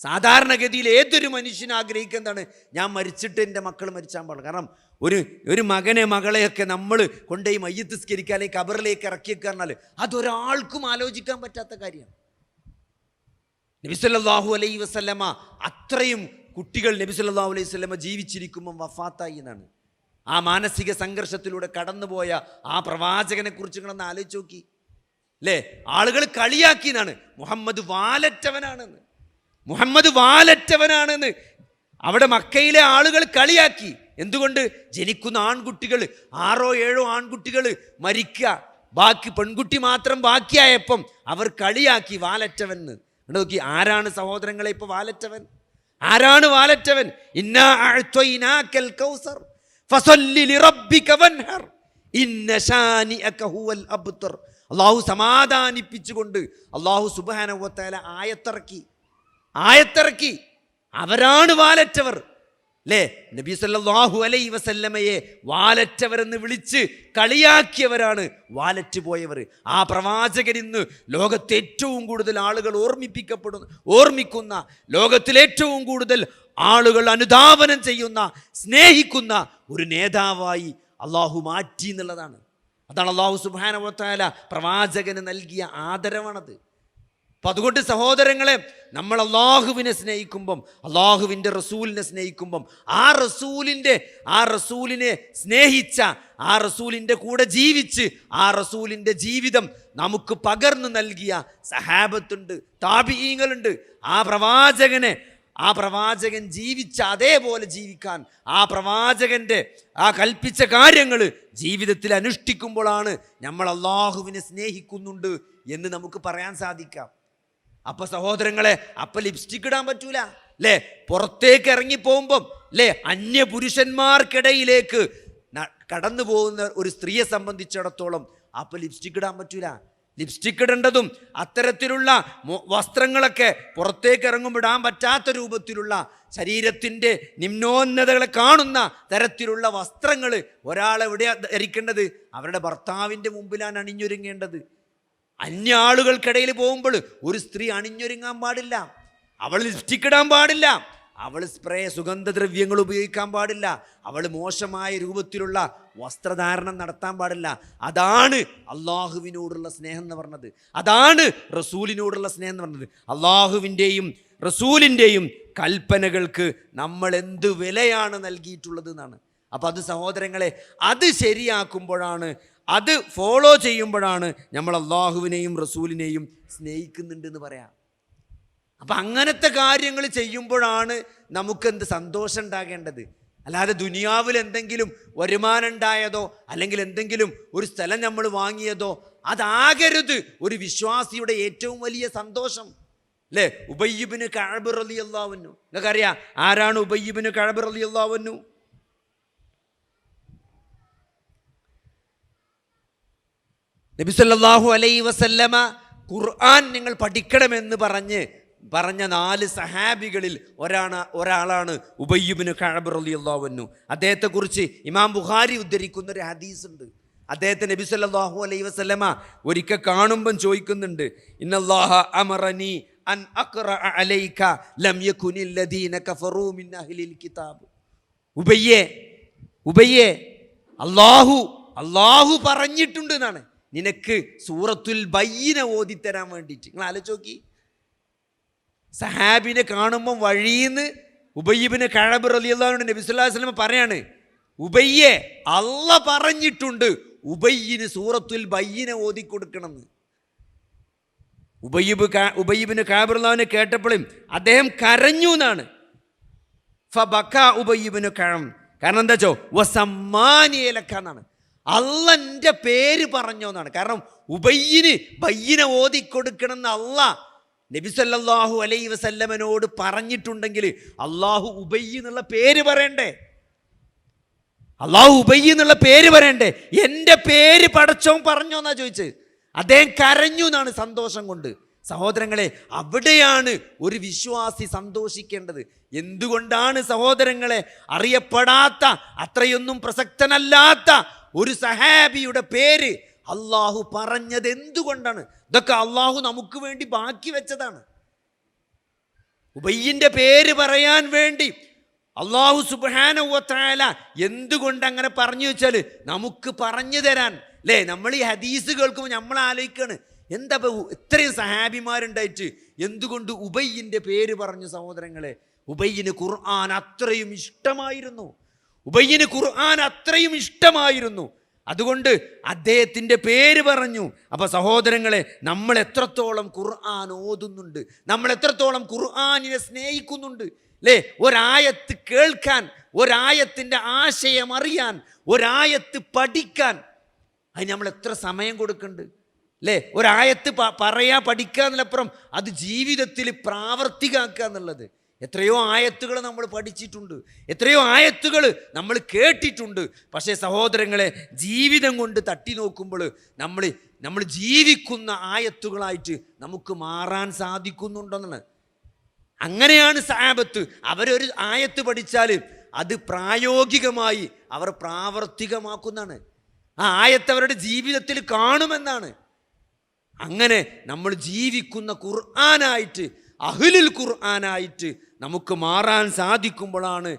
A: സാധാരണഗതിയിൽ ഏതൊരു മനുഷ്യനും ആഗ്രഹിക്കുന്നതാണ് ഞാൻ മരിച്ചിട്ട് എന്റെ മക്കൾ മരിച്ചാൽ പാടില്ല. കാരണം ഒരു ഒരു മകനെ മകളെയൊക്കെ നമ്മൾ കൊണ്ടുപോയി മയ്യത്ത് സ്കരിക്കുക അല്ലെങ്കിൽ കബറിലേക്ക് ഇറക്കിയൊക്കെ പറഞ്ഞാൽ അതൊരാൾക്കും ആലോചിക്കാൻ പറ്റാത്ത കാര്യമാണ് നബിസല്ലാഹു അലൈ വസല്ലമ അത്രയും കുട്ടികൾ നബിസല്ലാഹു അലൈഹി വസല്ലമ ജീവിച്ചിരിക്കുമ്പം വഫാത്തായി എന്നാണ്. ആ മാനസിക സംഘർഷത്തിലൂടെ കടന്നുപോയ ആ പ്രവാചകനെ കുറിച്ച് നിങ്ങളൊന്ന് ആലോചിച്ച് നോക്കി. അല്ലേ ആളുകൾ കളിയാക്കിയതാണ് മുഹമ്മദ് വാലറ്റവനാണെന്ന്. മുഹമ്മദ് വാലറ്റവനാണെന്ന്. അവിടെ മക്കയിലെ ആളുകൾ കളിയാക്കി. എന്തുകൊണ്ട്? ജനിക്കുന്ന ആൺകുട്ടികൾ ആറോ ഏഴോ ആൺകുട്ടികൾ മരിക്കുക. ബാക്കി പെൺകുട്ടി മാത്രം ബാക്കിയായപ്പം അവർ കളിയാക്കി വാലറ്റവൻ എന്ന് നോക്കി ആരാണ് സഹോദരങ്ങളെ ഇപ്പൊ വാലറ്റവൻ? ആരാണ് വാലറ്റവൻ? ഇന്നാ കൗസർ. അള്ളാഹു സമാധാനിപ്പിച്ചുകൊണ്ട് അള്ളാഹു സുബ്ഹാനഹു വതആല ആയത്തിറക്കി. ആയത്തിറക്കി. അവരാണ് വാലറ്റവർ. അല്ലേ നബി സല്ലല്ലാഹു അലൈ വസല്ലമയെ വാലറ്റവരെന്ന് വിളിച്ച് കളിയാക്കിയവരാണ് വാലറ്റ് പോയവർ. ആ പ്രവാചകൻ ഇന്ന് ലോകത്തെ ഏറ്റവും കൂടുതൽ ആളുകൾ ഓർമ്മിപ്പിക്കപ്പെടുന്ന ഓർമ്മിക്കുന്ന ലോകത്തിലേറ്റവും കൂടുതൽ ആളുകൾ അനുധാവനം ചെയ്യുന്ന സ്നേഹിക്കുന്ന ഒരു നേതാവായി അള്ളാഹു മാറ്റി എന്നുള്ളതാണ്. അതാണ് അള്ളാഹു സുബാനവത്താല പ്രവാചകന് നൽകിയ ആദരവാണത്. അപ്പം അതുകൊണ്ട് സഹോദരങ്ങളെ നമ്മൾ അള്ളാഹുവിനെ സ്നേഹിക്കുമ്പം അള്ളാഹുവിന്റെ റസൂലിനെ സ്നേഹിക്കുമ്പം ആ റസൂലിന്റെ ആ റസൂലിനെ സ്നേഹിച്ച ആ റസൂലിന്റെ കൂടെ ജീവിച്ച് ആ റസൂലിന്റെ ജീവിതം നമുക്ക് പകർന്നു നൽകിയ സഹാബത്തുണ്ട് താപീയങ്ങളുണ്ട് ആ പ്രവാചകനെ ആ പ്രവാചകൻ ജീവിച്ച അതേപോലെ ജീവിക്കാൻ ആ പ്രവാചകന്റെ ആ കൽപ്പിച്ച കാര്യങ്ങൾ ജീവിതത്തിൽ അനുഷ്ഠിക്കുമ്പോഴാണ് നമ്മൾ അള്ളാഹുവിനെ സ്നേഹിക്കുന്നുണ്ട് എന്ന് നമുക്ക് പറയാൻ സാധിക്കാം. അപ്പൊ സഹോദരങ്ങളെ അപ്പൊ ലിപ്സ്റ്റിക് ഇടാൻ പറ്റൂല. അല്ലേ പുറത്തേക്ക് ഇറങ്ങി പോകുമ്പം അല്ലേ അന്യ പുരുഷന്മാർക്കിടയിലേക്ക് കടന്നു പോകുന്ന ഒരു സ്ത്രീയെ സംബന്ധിച്ചിടത്തോളം അപ്പൊ ലിപ്സ്റ്റിക് ഇടാൻ പറ്റൂല. ലിപ്സ്റ്റിക് ഇടേണ്ടതും അത്തരത്തിലുള്ള വസ്ത്രങ്ങളൊക്കെ പുറത്തേക്ക് ഇറങ്ങുമ്പിടാൻ പറ്റാത്ത രൂപത്തിലുള്ള ശരീരത്തിന്റെ നിമ്നോന്നതകളെ കാണുന്ന തരത്തിലുള്ള വസ്ത്രങ്ങൾ ഒരാളെവിടെ ധരിക്കേണ്ടത്? അവരുടെ ഭർത്താവിന്റെ മുമ്പിലാണ് അണിഞ്ഞൊരുങ്ങേണ്ടത്. അന്യ ആളുകൾക്കിടയിൽ പോകുമ്പോൾ ഒരു സ്ത്രീ അണിഞ്ഞൊരുങ്ങാൻ പാടില്ല അവൾ ലിപ്സ്റ്റിക് ഇടാൻ പാടില്ല അവൾ സ്പ്രേ സുഗന്ധദ്രവ്യങ്ങൾ ഉപയോഗിക്കാൻ പാടില്ല അവൾ മോശമായ രൂപത്തിലുള്ള വസ്ത്രധാരണം നടത്താൻ പാടില്ല. അതാണ് അള്ളാഹുവിനോടുള്ള സ്നേഹം എന്ന് പറഞ്ഞത്. അതാണ് റസൂലിനോടുള്ള സ്നേഹം എന്ന് പറഞ്ഞത്. അള്ളാഹുവിന്റെയും റസൂലിന്റെയും കൽപ്പനകൾക്ക് നമ്മൾ എന്ത് വിലയാണ് നൽകിയിട്ടുള്ളത് എന്നാണ്. അപ്പം അത് സഹോദരങ്ങളെ അത് ശരിയാക്കുമ്പോഴാണ് അത് ഫോളോ ചെയ്യുമ്പോഴാണ് നമ്മൾ അള്ളാഹുവിനെയും റസൂലിനെയും സ്നേഹിക്കുന്നുണ്ടെന്ന് പറയാം. അപ്പം അങ്ങനത്തെ കാര്യങ്ങൾ ചെയ്യുമ്പോഴാണ് നമുക്കെന്ത് സന്തോഷം ഉണ്ടാകേണ്ടത്? അല്ലാതെ ദുനിയാവിൽ എന്തെങ്കിലും വരുമാനം ഉണ്ടായതോ അല്ലെങ്കിൽ എന്തെങ്കിലും ഒരു സ്ഥലം നമ്മൾ വാങ്ങിയതോ അതാകരുത് ഒരു വിശ്വാസിയുടെ ഏറ്റവും വലിയ സന്തോഷം. അല്ലേ? ഉബയ്യബിന് കഴബ് അള്ളാവുന്നു നിങ്ങൾക്കറിയാം ആരാണ് ഉബയ്യബിന് കഴബ് അള്ളാവുന്നു നബിസല്ലാഹു അലൈ വസല്ലമ ഖുർആൻ നിങ്ങൾ പഠിക്കണമെന്ന് പറഞ്ഞ് പറഞ്ഞ നാല് സഹാബികളിൽ ഒരാണ് ഒരാളാണ് ഉബയ്യുബിന് കഴബ് റളിയല്ലാഹുവിനു അദ്ദേഹത്തെക്കുറിച്ച് ഇമാം ബുഖാരി ഉദ്ധരിക്കുന്ന ഒരു ഹദീസ് ഉണ്ട് അദ്ദേഹത്തെ നബി സല്ലല്ലാഹു അലൈ വസല്ലമ ഒരിക്കൽ കാണുമ്പം ചോദിക്കുന്നുണ്ട് ഇന്നല്ലാഹ അമറനി അൻ അലൈക ലം അഹ്ലിൽ കിതാബ്. ഉബയ്യേ ഉബയ്യേ അള്ളാഹു അള്ളാഹു പറഞ്ഞിട്ടുണ്ട് എന്നാണ്. നിനക്ക് സൂറത്തുൽ ബയ്യന ഓതിത്തരാൻ വേണ്ടിയിട്ട്. നിങ്ങൾ ആലോചിച്ച് നോക്കി. സഹാബിനെ കാണുമ്പം വഴിയിന്ന് ഉബയ്യബിന് കഴബ് അലൈഹി വസല്ലം പറയാണ് ഉബയ്യെ അല്ല പറഞ്ഞിട്ടുണ്ട് ഉബയ്യിന് സൂറത്തുൽ ബയ്യന ഓതി കൊടുക്കണമെന്ന് ഉബയ്യബ് ഉബയ്യബിന് കാബിറുല്ലാവിനെ കേട്ടപ്പോഴും അദ്ദേഹം കരഞ്ഞു എന്നാണ്. ഫബക്ക ഉബയ്യബിന് കഴം. കാരണം എന്താച്ചോ വെച്ചോ? വസമ്മാനിയലക്ക എന്നാണ്. അള്ളന്റെ പേര് പറഞ്ഞോ എന്നാണ്. കാരണം ഉബയ്യിന് ബയ്യനെ ഓതിക്കൊടുക്കണം എന്ന് അല്ല നബി സല്ലല്ലാഹു അലൈ വസല്ലമനോട് പറഞ്ഞിട്ടുണ്ടെങ്കിൽ അള്ളാഹു ഉബയ്യ എന്നുള്ള പേര് പറയണ്ടേ? അള്ളാഹു ഉബയ്യ എന്നുള്ള പേര് പറയണ്ടേ? എന്റെ പേര് പടച്ചോൻ പറഞ്ഞോ എന്നാ ചോദിച്ചത്. അദ്ദേഹം കരഞ്ഞു എന്നാണ് സന്തോഷം കൊണ്ട്. സഹോദരങ്ങളെ അവിടെയാണ് ഒരു വിശ്വാസി സന്തോഷിക്കേണ്ടത്. എന്തുകൊണ്ടാണ് സഹോദരങ്ങളെ അറിയപ്പെടാത്ത അത്രയൊന്നും പ്രസക്തനല്ലാത്ത ഒരു സഹാബിയുടെ പേര് അള്ളാഹു പറഞ്ഞത് എന്തുകൊണ്ടാണ്? ഇതൊക്കെ അള്ളാഹു നമുക്ക് വേണ്ടി ബാക്കി വെച്ചതാണ്. ഉബയ്യന്റെ പേര് പറയാൻ വേണ്ടി അള്ളാഹു സുബാന എന്തുകൊണ്ട് അങ്ങനെ പറഞ്ഞു വെച്ചാൽ നമുക്ക് പറഞ്ഞു തരാൻ. അല്ലേ? നമ്മൾ ഈ ഹദീസ് കേൾക്കുമ്പോൾ നമ്മൾ ആലോചിക്കുകയാണ് എന്താ ഇത്രയും സഹാബിമാരുണ്ടായിട്ട് എന്തുകൊണ്ട് ഉബയ്യന്റെ പേര് പറഞ്ഞു സഹോദരങ്ങളെ? ഉബയ്യന് ഖുർആൻ അത്രയും ഇഷ്ടമായിരുന്നു. ഉബയ്യന് ഖുർആൻ അത്രയും ഇഷ്ടമായിരുന്നു. അതുകൊണ്ട് അദ്ദേഹത്തിന്റെ പേര് പറഞ്ഞു. അപ്പോൾ സഹോദരങ്ങളെ നമ്മൾ എത്രത്തോളം ഖുർആൻ ഓതുന്നുണ്ട് നമ്മൾ എത്രത്തോളം ഖുർആാനിനെ സ്നേഹിക്കുന്നുണ്ട് അല്ലേ ഒരായത്ത് കേൾക്കാൻ ഒരായത്തിന്റെ ആശയം അറിയാൻ ഒരായത്ത് പഠിക്കാൻ. അതിന് നമ്മൾ എത്ര സമയം കൊടുക്കുന്നുണ്ട് അല്ലേ ഒരായത്ത് പറയാ പഠിക്കുക എന്നതിലപ്പുറം അത് ജീവിതത്തിൽ പ്രാവർത്തികമാക്കുക എന്നുള്ളത്. എത്രയോ ആയത്തുകൾ നമ്മൾ പഠിച്ചിട്ടുണ്ട്. എത്രയോ ആയത്തുകൾ നമ്മൾ കേട്ടിട്ടുണ്ട്. പക്ഷേ സഹോദരങ്ങളെ ജീവിതം കൊണ്ട് തട്ടി നോക്കുമ്പോൾ നമ്മൾ നമ്മൾ ജീവിക്കുന്ന ആയത്തുകളായിട്ട് നമുക്ക് മാറാൻ സാധിക്കുന്നുണ്ടെന്നാണ്. അങ്ങനെയാണ് സാബത്ത്. അവരൊരു ആയത്ത് പഠിച്ചാൽ അത് പ്രായോഗികമായി അവർ പ്രാവർത്തികമാക്കുന്നതാണ്. ആ ആയത്ത് അവരുടെ ജീവിതത്തിൽ കാണുമെന്നാണ്. അങ്ങനെ നമ്മൾ ജീവിക്കുന്ന ഖുർആനായിട്ട് അഹ്ലുൽ ഖുർആനായിട്ട് നമുക്ക് മാറാൻ സാധിക്കുമ്പോഴാണ്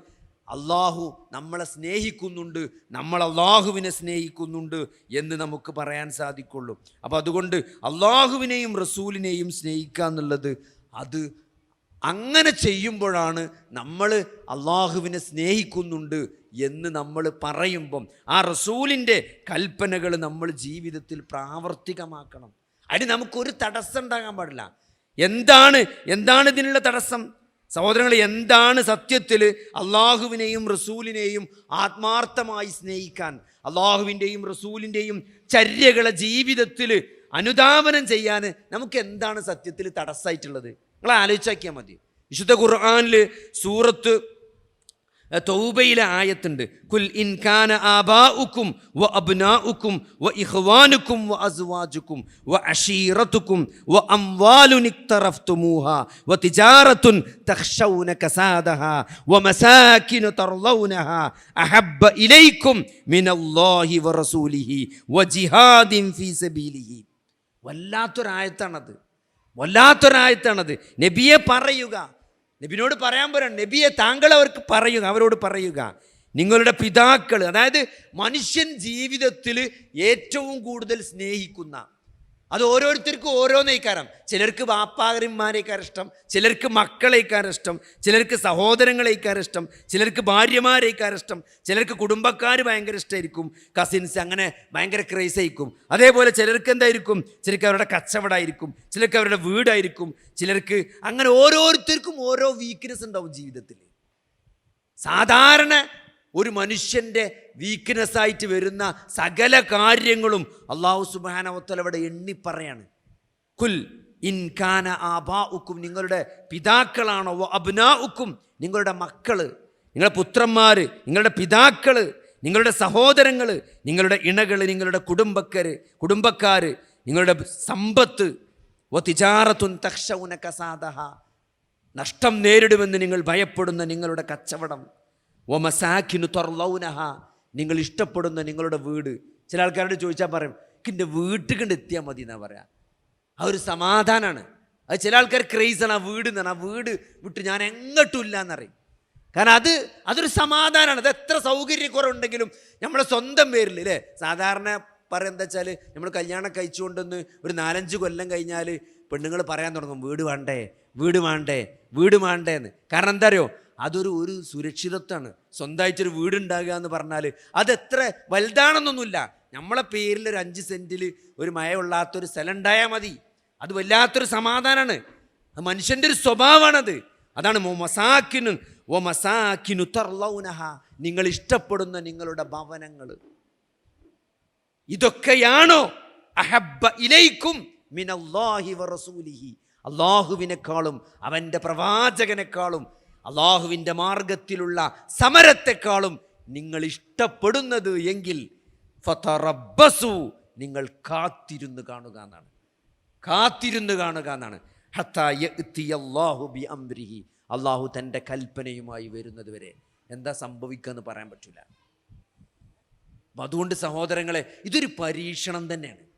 A: അള്ളാഹു നമ്മളെ സ്നേഹിക്കുന്നുണ്ട് നമ്മൾ അള്ളാഹുവിനെ സ്നേഹിക്കുന്നുണ്ട് എന്ന് നമുക്ക് പറയാൻ സാധിക്കുള്ളൂ. അപ്പോൾ അതുകൊണ്ട് അള്ളാഹുവിനെയും റസൂലിനെയും സ്നേഹിക്കുക എന്നുള്ളത് അത് അങ്ങനെ ചെയ്യുമ്പോഴാണ് നമ്മൾ അള്ളാഹുവിനെ സ്നേഹിക്കുന്നുണ്ട് എന്ന് നമ്മൾ പറയുമ്പം ആ റസൂലിന്റെ കൽപ്പനകൾ നമ്മൾ ജീവിതത്തിൽ പ്രാവർത്തികമാക്കണം. അതിന് നമുക്കൊരു തടസ്സം ഉണ്ടാകാൻ പാടില്ല. എന്താണ് എന്താണ് ഇതിനുള്ള തടസ്സം? സഹോദരങ്ങൾ എന്താണ് സത്യത്തിൽ അള്ളാഹുവിനെയും റസൂലിനെയും ആത്മാർത്ഥമായി സ്നേഹിക്കാൻ അള്ളാഹുവിന്റെയും റസൂലിന്റെയും ചര്യകളെ ജീവിതത്തിൽ അനുധാവനം ചെയ്യാൻ നമുക്ക് എന്താണ് സത്യത്തിൽ തടസ്സമായിട്ടുള്ളത് നിങ്ങൾ ആലോചിച്ചാക്കിയാൽ മതി. വിശുദ്ധ ഖുർആാനിൽ സൂറത്ത് തൗബയിലെ ആയത്തുണ്ട്. കുൽ ഇൻകാന ആബാഉക്കും വ അബ്നാഉക്കും വ ഇഖ്വാനുക്കും വ അസ്വാജുക്കും വ അഷീറത്തുക്കും വ അംവാലുൻ ഇക്തറഫ്തുമൂഹ വ തിജാറത്തുൻ തഖ്ശൗന കസാദഹ വ മസാകിനു തർളൗനഹ അഹബ്ബ ഇലൈക്കും മിനല്ലാഹി വ റസൂലിഹി വ ജിഹാദിൻ ഫീ സബീലിഹി. വല്ലാത്തൊരായത്താണത്. വല്ലാത്തൊരായത്താണത്. നബിയെ പറയുക നബിനോട് പറയാൻ പറയണം നബിയെ താങ്കൾ അവർക്ക് പറയുക അവരോട് പറയുക. നിങ്ങളുടെ പിതാക്കൾ അതായത് മനുഷ്യൻ ജീവിതത്തിൽ ഏറ്റവും കൂടുതൽ സ്നേഹിക്കുന്ന അത് ഓരോരുത്തർക്കും ഓരോ ഓരോന്നേക്കാരം. ചിലർക്ക് വാപ്പാകരന്മാരേക്കാർ ഇഷ്ടം ചിലർക്ക് മക്കളേക്കാരം ഇഷ്ടം ചിലർക്ക് സഹോദരങ്ങളേക്കാരം ഇഷ്ടം ചിലർക്ക് ഭാര്യമാരേക്കാരം ഇഷ്ടം ചിലർക്ക് കുടുംബക്കാർ ഭയങ്കര ഇഷ്ടമായിരിക്കും കസിൻസ് അങ്ങനെ ഭയങ്കര ക്രേസ് ആയിരിക്കും. അതേപോലെ ചിലർക്ക് എന്തായിരിക്കും? ചിലർക്ക് അവരുടെ കച്ചവടമായിരിക്കും ചിലർക്ക് അവരുടെ വീടായിരിക്കും ചിലർക്ക് അങ്ങനെ ഓരോരുത്തർക്കും ഓരോ വീക്ക്നെസ് ഉണ്ടാവും ജീവിതത്തിൽ. സാധാരണ ഒരു മനുഷ്യന്റെ വീക്ക്നെസ്സായിട്ട് വരുന്ന സകല കാര്യങ്ങളും അള്ളാഹു സുബാനവത്തൽ അവിടെ എണ്ണി പറയാണ്. കുൽ ഇൻകാന ആബാഉക്കും നിങ്ങളുടെ പിതാക്കളാണോ? അബ്നാ ഉക്കും നിങ്ങളുടെ മക്കൾ നിങ്ങളുടെ പുത്രന്മാർ നിങ്ങളുടെ പിതാക്കൾ നിങ്ങളുടെ സഹോദരങ്ങൾ നിങ്ങളുടെ ഇണകൾ നിങ്ങളുടെ കുടുംബക്കാർ കുടുംബക്കാർ നിങ്ങളുടെ സമ്പത്ത്. ഒ തിജാറത്തുൻ തക്ഷൗന കസാദഹ നഷ്ടം നേരിടുമെന്ന് നിങ്ങൾ ഭയപ്പെടുന്ന നിങ്ങളുടെ കച്ചവടം. ഒ മസാഖിനു തൊർലൗനഹ. നിങ്ങൾ ഇഷ്ടപ്പെടുന്ന നിങ്ങളുടെ വീട്. ചില ആൾക്കാരോട് ചോദിച്ചാൽ പറയും എന്റെ വീട്ടിൽ കണ്ട് എത്തിയാൽ മതി എന്നാ പറയാ. ആ ഒരു സമാധാനമാണ് അത് ചില ആൾക്കാർ ക്രേസാണ് ആ വീട് എന്നാണ് ആ വീട് വിട്ട് ഞാൻ എങ്ങോട്ടും ഇല്ല എന്നറിയും കാരണം അത് അതൊരു സമാധാനമാണ് അത് എത്ര സൗകര്യക്കുറവുണ്ടെങ്കിലും നമ്മുടെ സ്വന്തം പേരിൽ അല്ലേ സാധാരണ പറയുന്നത് വെച്ചാൽ നമ്മൾ കല്യാണം കഴിച്ചുകൊണ്ടെന്ന് ഒരു നാലഞ്ച് കൊല്ലം കഴിഞ്ഞാൽ പെണ്ണുങ്ങൾ പറയാൻ തുടങ്ങും വീട് വേണ്ടേ വീട് വേണ്ടേ വീട് വേണ്ടേന്ന്. കാരണം എന്താ അറിയോ? അതൊരു ഒരു സുരക്ഷിതത്വമാണ് സ്വന്തമായിട്ടൊരു വീടുണ്ടാകുക എന്ന് പറഞ്ഞാൽ അതെത്ര വലുതാണെന്നൊന്നുമില്ല. നമ്മളെ പേരിൽ ഒരു അഞ്ച് സെന്റിൽ ഒരു മയമുള്ളാത്തൊരു സ്ഥലം ഉണ്ടായാൽ മതി. അത് വല്ലാത്തൊരു സമാധാനമാണ് മനുഷ്യന്റെ ഒരു സ്വഭാവമാണത്. അതാണ് മോ മസാക്കിനു ഓ മസാക്കിനു തർലൗനഹ. നിങ്ങൾ ഇഷ്ടപ്പെടുന്ന നിങ്ങളുടെ ഭവനങ്ങൾ. ഇതൊക്കെയാണോ? അഹബ്ബ ഇലൈക്കും മിനല്ലാഹി വറസൂലിഹി അള്ളാഹുവിനേക്കാളും അവന്റെ പ്രവാചകനേക്കാളും അള്ളാഹുവിന്റെ മാർഗത്തിലുള്ള സമരത്തെക്കാളും നിങ്ങൾ ഇഷ്ടപ്പെടുന്നത് എങ്കിൽ ഫറബസു നിങ്ങൾ കാത്തിരുന്ന് കാണുക എന്നാണ്. കാത്തിരുന്ന് കാണുക എന്നാണ്. ബി അംരിഹി അള്ളാഹു തന്റെ കൽപ്പനയുമായി വരുന്നത് വരെ. എന്താ സംഭവിക്കുക എന്ന് പറയാൻ പറ്റില്ല. അപ്പം അതുകൊണ്ട് സഹോദരങ്ങളെ ഇതൊരു പരീക്ഷണം തന്നെയാണ്.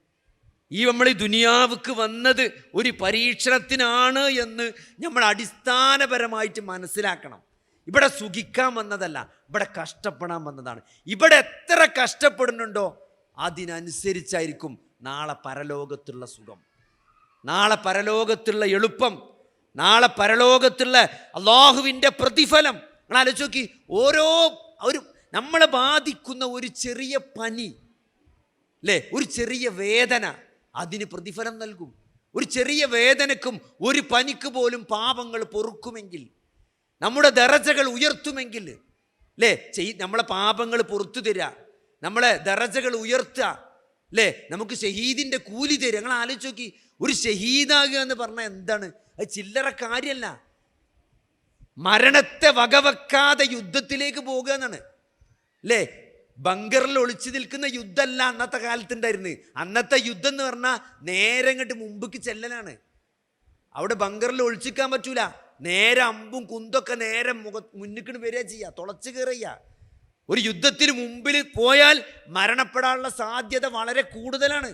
A: ഈ നമ്മൾ ദുനിയാവുക്ക് വന്നത് ഒരു പരീക്ഷണത്തിനാണ് എന്ന് നമ്മൾ അടിസ്ഥാനപരമായിട്ട് മനസ്സിലാക്കണം. ഇവിടെ സുഖിക്കാൻ വന്നതല്ല ഇവിടെ കഷ്ടപ്പെടാൻ വന്നതാണ്. ഇവിടെ എത്ര കഷ്ടപ്പെടുന്നുണ്ടോ അതിനനുസരിച്ചായിരിക്കും നാളെ പരലോകത്തുള്ള സുഖം. നാളെ പരലോകത്തുള്ള എളുപ്പം. നാളെ പരലോകത്തുള്ള അള്ളാഹുവിന്റെ പ്രതിഫലം. നിങ്ങൾ ആലോചിച്ച് നോക്കി ഓരോ ഒരു നമ്മളെ ബാധിക്കുന്ന ഒരു ചെറിയ പനി അല്ലേ? ഒരു ചെറിയ വേദന. അതിന് പ്രതിഫലം നൽകും. ഒരു ചെറിയ വേദനക്കും ഒരു പനിക്ക് പോലും പാപങ്ങൾ പൊറുക്കുമെങ്കിൽ നമ്മുടെ ദറജകൾ ഉയർത്തുമെങ്കിൽ അല്ലേ ചെയ് നമ്മളെ പാപങ്ങൾ പുറത്തു തരാ. നമ്മളെ ദറജകൾ ഉയർത്തുക അല്ലേ നമുക്ക് ഷഹീദിന്റെ കൂലി തരിക ഞങ്ങൾ ആലോചിച്ച് നോക്കി ഒരു ഷഹീദാകുക എന്ന് പറഞ്ഞാൽ എന്താണ്? അത് ചില്ലറ കാര്യമല്ല മരണത്തെ വകവെക്കാതെ യുദ്ധത്തിലേക്ക് പോകുക എന്നാണ്. അല്ലേ ബങ്കറിൽ ഒളിച്ചു നിൽക്കുന്ന യുദ്ധമല്ല അന്നത്തെ കാലത്തുണ്ടായിരുന്നു അന്നത്തെ യുദ്ധം എന്ന് പറഞ്ഞാൽ നേരെ ഇങ്ങോട്ട് മുമ്പേക്ക് ചെല്ലലാണ്. അവിടെ ബങ്കറിൽ ഒളിച്ചിക്കാൻ പറ്റൂല. നേരെ അമ്പും കുന്തൊക്കെ നേരെ മുഖ മുന്നിക്കിട്ട് വരിക ചെയ്യുക തുളച്ച് കയറിയ ഒരു യുദ്ധത്തിന് മുമ്പിൽ പോയാൽ മരണപ്പെടാനുള്ള സാധ്യത വളരെ കൂടുതലാണ്.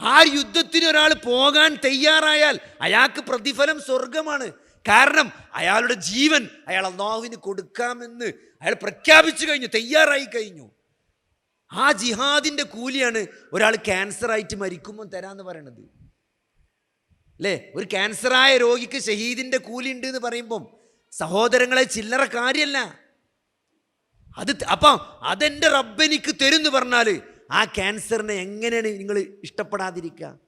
A: ആ യുദ്ധത്തിന് ഒരാൾ പോകാൻ തയ്യാറായാൽ അയാൾക്ക് പ്രതിഫലം സ്വർഗമാണ് കാരണം അയാളുടെ ജീവൻ അയാൾ അള്ളാഹുവിന് കൊടുക്കാമെന്ന് അയാൾ പ്രഖ്യാപിച്ചു കഴിഞ്ഞു തയ്യാറായി കഴിഞ്ഞു. ആ ജിഹാദിന്റെ കൂലിയാണ് ഒരാൾ ക്യാൻസറായിട്ട് മരിക്കുമ്പോൾ തരാമെന്ന് പറയണത്. അല്ലേ? ഒരു ക്യാൻസറായ രോഗിക്ക് ഷഹീദിന്റെ കൂലി ഉണ്ട് എന്ന് പറയുമ്പം സഹോദരങ്ങളെ ചില്ലറ കാര്യമല്ല അത് അപ്പം അതെന്റെ റബ്ബെനിക്ക് തരുമെന്ന് പറഞ്ഞാൽ ആ ക്യാൻസറിനെ എങ്ങനെയാണ് നിങ്ങൾ ഇഷ്ടപ്പെടാതിരിക്കുക?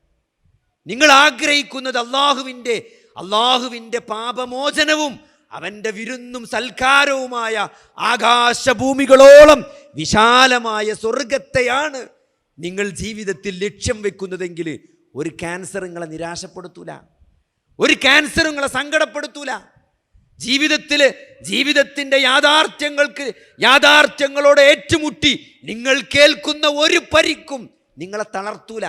A: നിങ്ങൾ ആഗ്രഹിക്കുന്നത് അള്ളാഹുവിന്റെ അള്ളാഹുവിന്റെ പാപമോചനവും അവന്റെ വിരുന്നും സൽക്കാരവുമായ ആകാശഭൂമികളോളം വിശാലമായ സ്വർഗത്തെയാണ് നിങ്ങൾ ജീവിതത്തിൽ ലക്ഷ്യം വെക്കുന്നതെങ്കിൽ ഒരു ക്യാൻസർ നിങ്ങളെ നിരാശപ്പെടുത്തൂല. ഒരു ക്യാൻസർ നിങ്ങളെ സങ്കടപ്പെടുത്തൂല. ജീവിതത്തിൽ ജീവിതത്തിന്റെ യാഥാർത്ഥ്യങ്ങൾക്ക് യാഥാർത്ഥ്യങ്ങളോട് ഏറ്റുമുട്ടി നിങ്ങൾ കേൾക്കുന്ന ഒരു പരിക്കും നിങ്ങളെ തളർത്തൂല.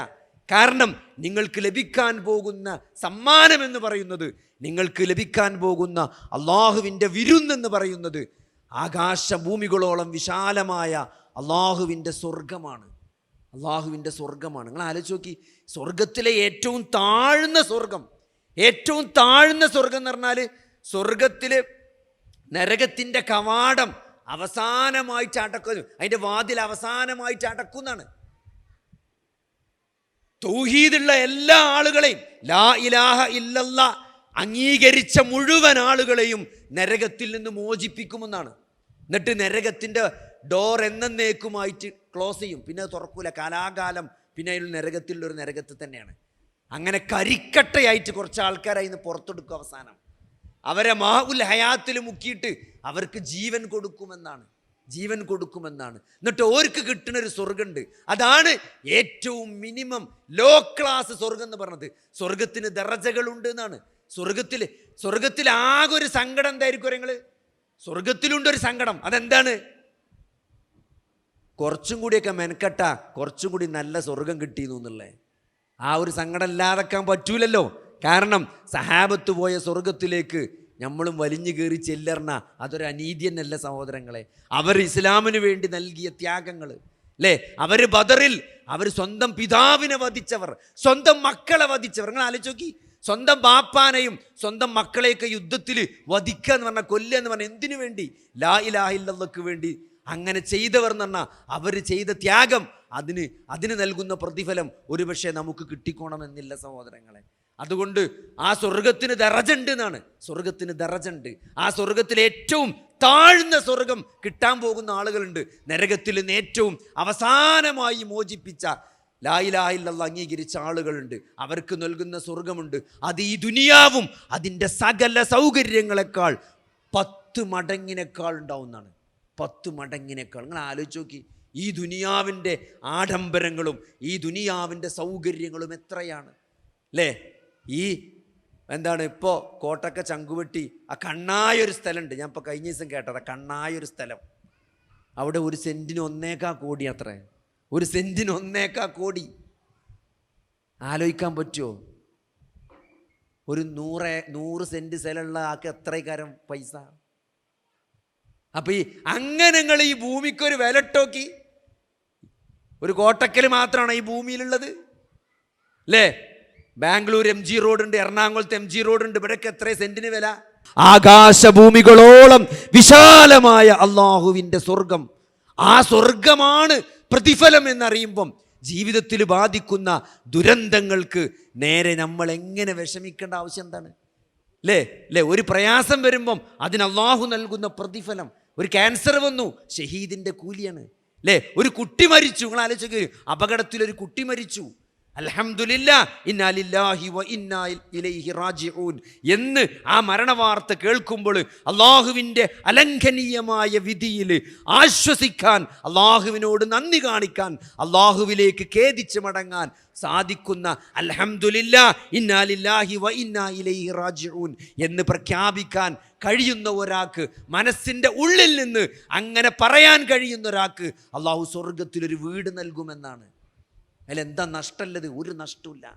A: കാരണം നിങ്ങൾക്ക് ലഭിക്കാൻ പോകുന്ന സമ്മാനം എന്ന് പറയുന്നത് നിങ്ങൾക്ക് ലഭിക്കാൻ പോകുന്ന അള്ളാഹുവിന്റെ വിരുന്നെന്ന് പറയുന്നത് ആകാശഭൂമികളോളം വിശാലമായ അള്ളാഹുവിന്റെ സ്വർഗമാണ് അള്ളാഹുവിന്റെ സ്വർഗമാണ് നിങ്ങൾ ആലോചിച്ച് നോക്കി സ്വർഗത്തിലെ ഏറ്റവും താഴ്ന്ന സ്വർഗം ഏറ്റവും താഴ്ന്ന സ്വർഗം എന്ന് പറഞ്ഞാൽ സ്വർഗത്തിൽ നരകത്തിന്റെ കവാടം അവസാനമായിട്ട് അടക്കുന്നു അതിന്റെ വാതിൽ അവസാനമായിട്ട് അടക്കുന്നതാണ് തൗഹീദുള്ള എല്ലാ ആളുകളെയും ലാ ഇലാഹ ഇല്ലല്ല അംഗീകരിച്ച മുഴുവൻ ആളുകളെയും നരകത്തിൽ നിന്ന് മോചിപ്പിക്കുമെന്നാണ്. എന്നിട്ട് നരകത്തിന്റെ ഡോർ എന്നേക്കുമായിട്ട് ക്ലോസ് ചെയ്യും. പിന്നെ തുറക്കൂല. കാലാകാലം പിന്നെ അതിൽ നരകത്തിലുള്ള ഒരു നരകത്തിൽ തന്നെയാണ്. അങ്ങനെ കരിക്കട്ടയായിട്ട് കുറച്ച് ആൾക്കാരായി ഇന്ന് പുറത്തെടുക്കും അവസാനം. അവരെ മാഹുൽ ഹയാത്തിൽ മുക്കിയിട്ട് അവർക്ക് ജീവൻ കൊടുക്കുമെന്നാണ്. ജീവൻ കൊടുക്കുമെന്നാണ്. എന്നിട്ട് ഓർക്ക് കിട്ടുന്ന ഒരു സ്വർഗമുണ്ട് അതാണ് ഏറ്റവും മിനിമം ലോ ക്ലാസ് സ്വർഗം എന്ന് പറഞ്ഞത്. സ്വർഗത്തിന് ദറജകളുണ്ട് എന്നാണ് സ്വർഗത്തിൽ സ്വർഗത്തിൽ ആകെ ഒരു സങ്കടം എന്തായിരിക്കും നിങ്ങൾ സ്വർഗത്തിലുണ്ട് ഒരു സങ്കടം. അതെന്താണ്? കുറച്ചും കൂടിയൊക്കെ മെനക്കെട്ട. കുറച്ചും കൂടി നല്ല സ്വർഗം കിട്ടിയെന്നു എന്നുള്ളേ ആ ഒരു സങ്കടം ഇല്ലാതാക്കാൻ പറ്റൂലല്ലോ. കാരണം സഹാബത്ത് പോയ സ്വർഗത്തിലേക്ക് നമ്മളും വലിഞ്ഞു കയറി ചെല്ലറിന അതൊരു അനീതിയെന്നല്ല സഹോദരങ്ങളെ. അവർ ഇസ്ലാമിന് വേണ്ടി നൽകിയ ത്യാഗങ്ങൾ അല്ലേ അവർ ബദറിൽ അവർ സ്വന്തം പിതാവിനെ വധിച്ചവർ സ്വന്തം മക്കളെ വധിച്ചവർ. നിങ്ങൾ ആലോചിച്ച് നോക്കി. സ്വന്തം ബാപ്പാനെയും സ്വന്തം മക്കളെയൊക്കെ യുദ്ധത്തിൽ വധിക്കുക എന്ന് പറഞ്ഞാൽ കൊല്ലുക എന്ന് പറഞ്ഞാൽ എന്തിനു വേണ്ടി? ലാ ഇലാഹില്ലക്ക് വേണ്ടി. അങ്ങനെ ചെയ്തവർ എന്ന് പറഞ്ഞാൽ അവർ ചെയ്ത ത്യാഗം അതിന് അതിന് നൽകുന്ന പ്രതിഫലം ഒരുപക്ഷെ നമുക്ക് കിട്ടിക്കോണമെന്നില്ല സഹോദരങ്ങളെ. അതുകൊണ്ട് ആ സ്വർഗത്തിന് ദറജുണ്ട് എന്നാണ്. സ്വർഗത്തിന് ദറജുണ്ട് ആ സ്വർഗത്തിൽ ഏറ്റവും താഴ്ന്ന സ്വർഗം കിട്ടാൻ പോകുന്ന ആളുകളുണ്ട്. നരകത്തിൽ നിന്ന് ഏറ്റവും അവസാനമായി മോചിപ്പിച്ച ലായിലായില്ല അംഗീകരിച്ച ആളുകളുണ്ട്. അവർക്ക് നൽകുന്ന സ്വർഗമുണ്ട് അത് ഈ ദുനിയാവും അതിന്റെ സകല സൗകര്യങ്ങളെക്കാൾ പത്ത് മടങ്ങിനേക്കാൾ ഉണ്ടാവുന്നതാണ്. പത്ത് മടങ്ങിനേക്കാൾ. നിങ്ങൾ ആലോചിച്ച് നോക്കി. ഈ ദുനിയാവിന്റെ ആഡംബരങ്ങളും ഈ ദുനിയാവിന്റെ സൗകര്യങ്ങളും എത്രയാണ്? അല്ലേ? ഈ എന്താണ് ഇപ്പോൾ കോട്ടക്ക ചങ്കുവെട്ടി ആ കണ്ണായൊരു സ്ഥലമുണ്ട്. ഞാൻ ഇപ്പോൾ കഴിഞ്ഞ ദിവസം കേട്ടത് കണ്ണായൊരു സ്ഥലം. അവിടെ ഒരു സെന്റിന് ഒന്നേക്കാ കോടി അത്ര. ഒരു സെന്റിന് ഒന്നേക്കാ കോടി. ആലോചിക്കാൻ പറ്റുമോ ഒരു നൂറ് നൂറ് സെന്റ് സ്ഥലമുള്ള ആൾക്ക് എത്രക്കാരം പൈസ? അപ്പം ഈ അങ്ങനെ നിങ്ങൾ ഈ ഭൂമിക്കൊരു വിലട്ടോക്കി ഒരു കോട്ടക്കൽ മാത്രമാണ് ഈ ഭൂമിയിലുള്ളത്? അല്ലേ ബാംഗ്ലൂർ എം ജി റോഡ് ഉണ്ട് എറണാകുളത്ത് എം ജി റോഡ് ഉണ്ട് ഇവിടെയൊക്കെ എത്ര സെന്റിന് വില? ആകാശഭൂമികളോളം വിശാലമായ അള്ളാഹുവിന്റെ സ്വർഗം. ആ സ്വർഗമാണ് പ്രതിഫലം എന്നറിയുമ്പം ജീവിതത്തിൽ ബാധിക്കുന്ന ദുരന്തങ്ങൾക്ക് നേരെ നമ്മൾ എങ്ങനെ വിഷമിക്കേണ്ട ആവശ്യം എന്താണ്? അല്ലേ അല്ലേ ഒരു പ്രയാസം വരുമ്പം അതിന് അള്ളാഹു നൽകുന്ന പ്രതിഫലം. ഒരു ക്യാൻസർ വന്നു ഷഹീദിന്റെ കൂലിയാണ്. അല്ലേ ഒരു കുട്ടി മരിച്ചു. നിങ്ങൾ ആലോചിക്കുക അപകടത്തിൽ ഒരു കുട്ടി മരിച്ചു. വ ഇന്നാ ഇലൈഹി റാജിഊൻ എന്ന് ആ മരണവാർത്ത കേൾക്കുമ്പോൾ അള്ളാഹുവിന്റെ അലംഘനീയമായ വിധിയിൽ ആശ്വസിക്കാൻ അള്ളാഹുവിനോട് നന്ദി കാണിക്കാൻ അള്ളാഹുവിലേക്ക് ഖേദിച്ച് മടങ്ങാൻ സാധിക്കുന്ന അലഹമുല്ല ഇന്നാലില്ലാഹി വ ഇന്നാ ഇലൈഹി റാജിഊൻ എന്ന് പ്രഖ്യാപിക്കാൻ കഴിയുന്ന ഒരാൾക്ക് മനസ്സിന്റെ ഉള്ളിൽ നിന്ന് അങ്ങനെ പറയാൻ കഴിയുന്ന ഒരാൾക്ക് അള്ളാഹു സ്വർഗത്തിലൊരു വീട് നൽകുമെന്നാണ്. അതിലെന്താ നഷ്ടമല്ലത് ഒരു നഷ്ടമില്ല